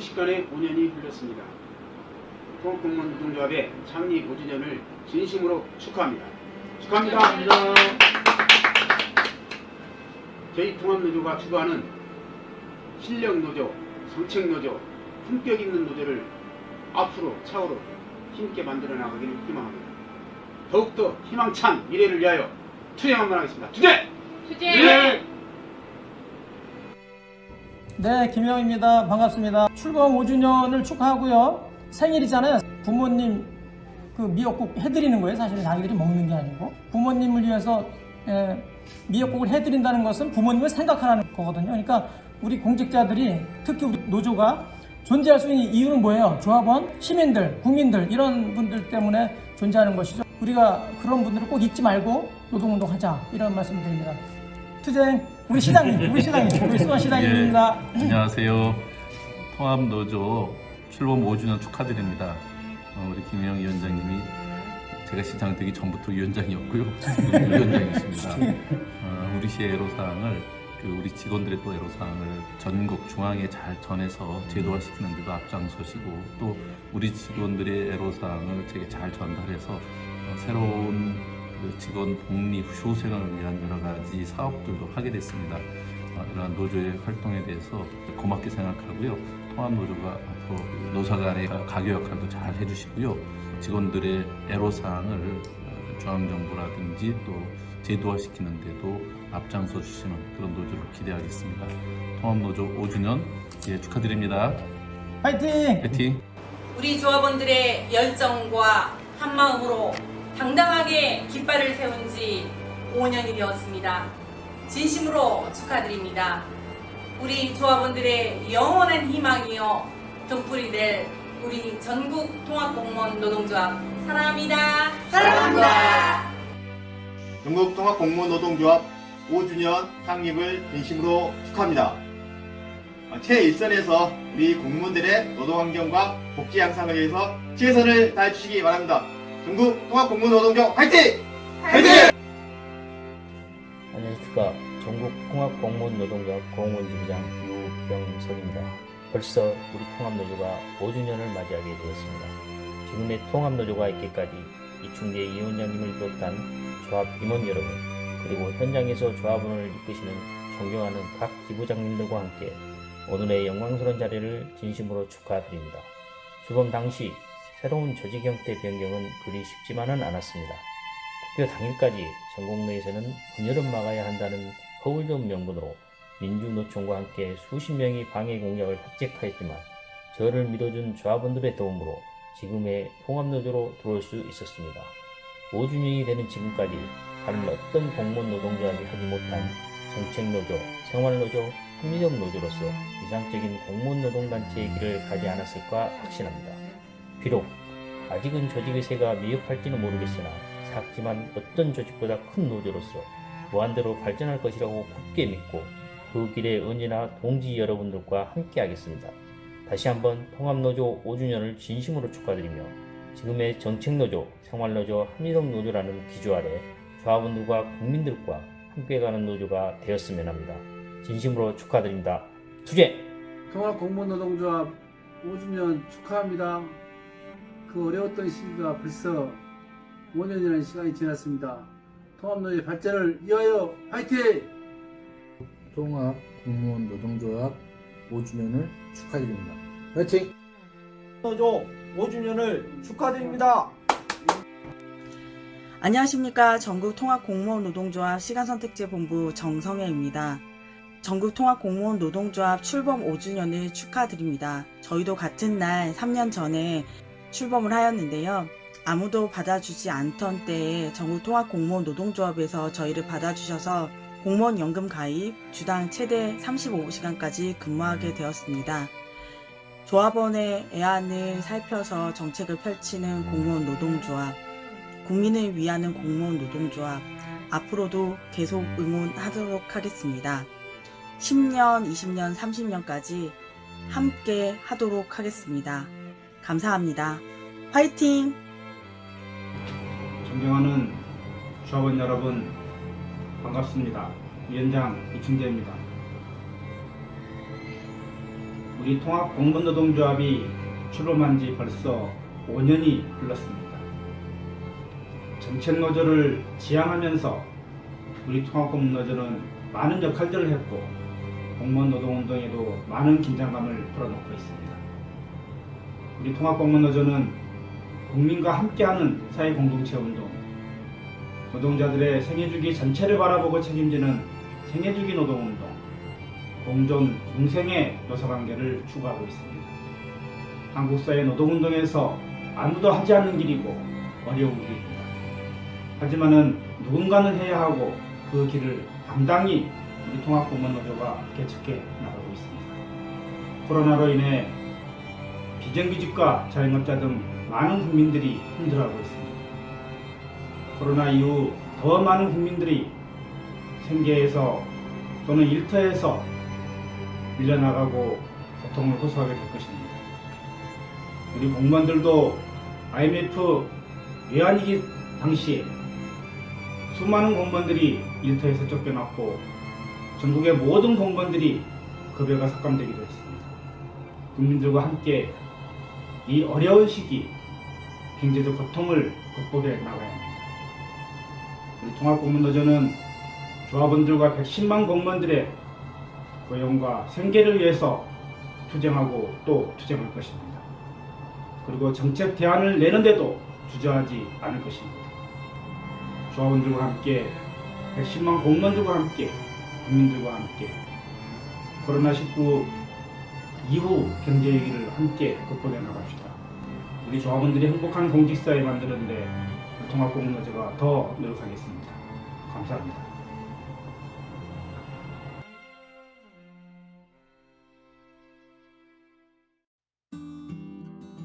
순식간에 5년이 흘렀습니다. 통합공무원 노동조합의 창립 5주년을 진심으로 축하합니다. 축하합니다. 저희 통합노조가 추구하는 실력노조, 정책노조, 품격 있는 노조를 앞으로 차후로 힘있게 만들어 나가기를 희망합니다. 더욱더 희망찬 미래를 위하여 투쟁 한번 하겠습니다. 투쟁! 투쟁! 네, 김영입니다. 반갑습니다. 출범 5주년을 축하하고요. 생일이잖아요. 부모님 그 미역국 해드리는 거예요. 사실은 자기들이 먹는 게 아니고 부모님을 위해서 예, 미역국을 해드린다는 것은 부모님을 생각하라는 거거든요. 그러니까 우리 공직자들이 특히 우리 노조가 존재할 수 있는 이유는 뭐예요? 조합원, 시민들, 국민들 이런 분들 때문에 존재하는 것이죠. 우리가 그런 분들을 꼭 잊지 말고 노동운동하자 이런 말씀드립니다. 투쟁 우리 시장님, 우리 시장님, 우리 수원 시장님입니다. 예, 안녕하세요. 통합 노조 출범 5주년 축하드립니다. 어, 우리 김영 위원장님이 제가 시장 되기 전부터 위원장이었고요. 위원장이십니다. 어, 우리 시의 애로사항을 그 우리 직원들의 또 애로사항을 전국 중앙에 잘 전해서 제도화시키는 데도 앞장서시고 또 우리 직원들의 애로사항을 제게 잘 전달해서 어, 새로운 그 직원 복리 휴생을 위한 여러 가지 사업들도 하게 됐습니다. 어, 이러한 노조의 활동에 대해서 고맙게 생각하고요. 통합노조가 앞으로 노사 간의 가교 역할도 잘 해주시고요. 직원들의 애로사항을 어, 중앙정부라든지 또 제도화시키는 데도 앞장서 주시는 그런 노조를 기대하겠습니다. 통합노조 5주년 예, 축하드립니다. 파이팅! 파이팅! 우리 조합원들의 열정과 한마음으로 당당하게 깃발을 세운 지 5년이 되었습니다. 진심으로 축하드립니다. 우리 조합원들의 영원한 희망이요 등불이 될 우리 전국 통합공무원 노동조합 사랑합니다. 사랑합니다. 전국 통합공무원 노동조합 5주년 창립을 진심으로 축하합니다. 어, 최일선에서 우리 공무원들의 노동환경과 복지 향상을 위해서 최선을 다해 주시기 바랍니다. 전국 통합공무원 노동조합 화이팅! 화이팅! 안녕하십니까. 전국 통합공무원 노동조합 공무원팀장 유병석입니다. 벌써 우리 통합노조가 5주년을 맞이하게 되었습니다. 지금의 통합노조가 있기까지 이충재 위원장님을 비롯한 조합 임원 여러분, 그리고 현장에서 조합원을 이끄시는 존경하는 각 기부장님들과 함께 오늘의 영광스러운 자리를 진심으로 축하드립니다. 출범 당시 새로운 조직 형태 변경은 그리 쉽지만은 않았습니다. 투표 당일까지 전국 내에서는 분열을 막아야 한다는 허울 좋은 명분으로 민주노총과 함께 수십 명이 방해 공약을 획책하였지만 저를 믿어준 조합원들의 도움으로 지금의 통합노조로 들어올 수 있었습니다. 5주년이 되는 지금까지 다른 어떤 공무원 노동조합이 하지 못한 정책노조, 생활노조, 합리적 노조로서 이상적인 공무원 노동단체의 길을 가지 않았을까 확신합니다. 비록 아직은 조직의 세가 미흡할지는 모르겠으나 작지만 어떤 조직보다 큰 노조로서 무한대로 발전할 것이라고 굳게 믿고 그 길에 언제나 동지 여러분들과 함께 하겠습니다. 다시 한번 통합노조 5주년을 진심으로 축하드리며 지금의 정책노조, 생활노조, 합리적 노조라는 기조 아래 조합원들과 국민들과 함께 가는 노조가 되었으면 합니다. 진심으로 축하드립니다. 투쟁! 통합공무노동조합 5주년 축하합니다. 그 어려웠던 시기가 벌써 5년이라는 시간이 지났습니다. 통합노조의 발전을 위하여 화이팅! 통합 공무원 노동조합 5주년을 축하드립니다. 화이팅! 노조 5주년을 축하드립니다. 안녕하십니까. 전국 통합 공무원 노동조합 시간선택제 본부 정성혜입니다. 전국 통합 공무원 노동조합 출범 5주년을 축하드립니다. 저희도 같은 날 3년 전에 출범을 하였는데요. 아무도 받아주지 않던 때에 전국 통합 공무원 노동조합에서 저희를 받아주셔서 공무원 연금 가입, 주당 최대 35시간까지 근무하게 되었습니다. 조합원의 애안을 살펴서 정책을 펼치는 공무원 노동조합, 국민을 위하는 공무원 노동조합 앞으로도 계속 응원하도록 하겠습니다. 10년, 20년, 30년까지 함께 하도록 하겠습니다. 감사합니다. 화이팅! 존경하는 조합원 여러분 반갑습니다. 위원장 이충재입니다. 우리 통합 공무노동조합이 출범한 지 벌써 5년이 흘렀습니다. 정책노조를 지향하면서 우리 통합공무노조는 많은 역할들을 했고 공무원 노동운동에도 많은 긴장감을 불어넣고 있습니다. 우리 통합공무노조는 국민과 함께하는 사회 공동체 운동, 노동자들의 생애주기 전체를 바라보고 책임지는 생애주기 노동운동, 공존 공생의 노사관계를 추구하고 있습니다. 한국사회 노동운동에서 아무도 하지 않는 길이고 어려운 길입니다. 하지만은 누군가는 해야 하고 그 길을 당당히 우리 통합공무원노조가 개척해 나가고 있습니다. 코로나로 인해 비정규직과 자영업자 등 많은 국민들이 힘들어하고 있습니다. 코로나 이후 더 많은 국민들이 생계에서 또는 일터에서 밀려나가고 고통을 호소하게 될 것입니다. 우리 공무원들도 IMF 외환위기 당시에 수많은 공무원들이 일터에서 쫓겨났고 전국의 모든 공무원들이 급여가 삭감되기도 했습니다. 국민들과 함께 이 어려운 시기 경제적 고통을 극복해 나가야 합니다. 우리 통합공무노조는 조합원들과 110만 공무원들의 고용과 생계를 위해서 투쟁하고 또 투쟁할 것입니다. 그리고 정책 대안을 내는데도 주저하지 않을 것입니다. 조합원들과 함께 110만 공무원들과 함께 국민들과 함께 코로나19 이후 경제 위기를 함께 극복해 나갑시다. 우리 조합원들이 행복한 공직사회 만드는데 통합공무노조가 더 노력하겠습니다. 감사합니다.